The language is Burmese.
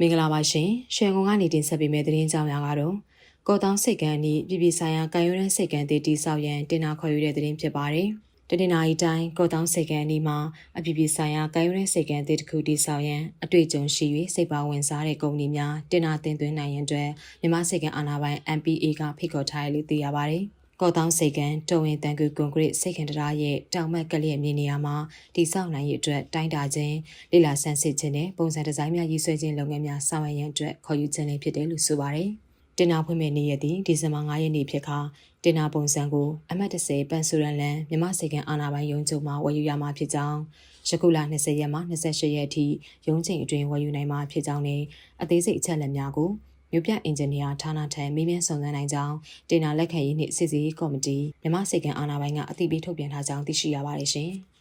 မင်္ဂလာပါရှင်ရွှေငုံကနေတင်ဆက်ပေးမယ့်သတင်းကြောင်းများကတော့ကော်တောင်းစိတ်ကန်းဤပြည်ပြည်ဆိုင်ရာကာယုရန်စိတ်ကန်းတည်တိဆောက်ရန်တင်နာခေါ်ယူတဲ့သတင်းဖြစ်ပါတယ်တနင်္လာရီတိုင်းကော်တောင်းစိတ်ကန်းဤမှာအပြည်ပြည်ဆိုင်ရာကာယုရန်စိတ်ကန်းတည်တစ်ခုတိဆောက်ရန်အတွေ့အကြုံရှိ၍စိတ်ပါဝင်စားတဲ့ကုမ္ပဏီများတင်နာတင်သွင်းနိုင်ရန်အတွက်မြန်မာစိတ်ကန်းအာဏာပိုင် MPA ကဖိတ်ခေါ်ထားရလို့သိရပါတယ် ကော့တောင်းစိတ်ကန်တုံရင်တန်ကူကွန်ကရစ်စိတ်ခင်တရားရဲ့တောင်မက်ကလေးမြေနေရာမှာတိစောက်နိုင်ရအတွက်တိုင်းတာခြင်းလိလာဆန်းစစ်ခြင်းနဲ့ပုံစံဒီဇိုင်းများရေးဆွဲခြင်းလုပ်ငန်းများဆောင်ရွက်ရန်အတွက်ခေါ်ယူခြင်းလည်းဖြစ်တယ်လို့ဆိုပါတယ်။တင်နာဖွင့်မဲ့နေ့ရက်သည်ဒီဇင်ဘာ9ရက်နေ့ဖြစ်ခါတင်နာပုံစံကိုအမတ်30ပန်ဆူရန်လန်မြမစိတ်ကန်အာနာပိုင်းရုံးချုပ်မှာဝယ်ယူရမှာဖြစ်ကြောင်းယခုလ20ရက်မှ28ရက်အထိရုံးချိန်အတွင်းဝယ်ယူနိုင်မှာဖြစ်ကြောင်းနဲ့အသေးစိတ်အချက်အလက်များကို မြို့ပြအင်ဂျင်နီယာဌာနထံမေးမြန်းစုံစမ်းနိုင်ကြောင်းတင်နာလက်ခံရေးနှင့်စစ်စီကော်မတီမြမစိတ်ကံအာဏာပိုင်းကအသိပေးထုတ်ပြန်ထားကြောင်းသိရှိရပါတယ်ရှင်။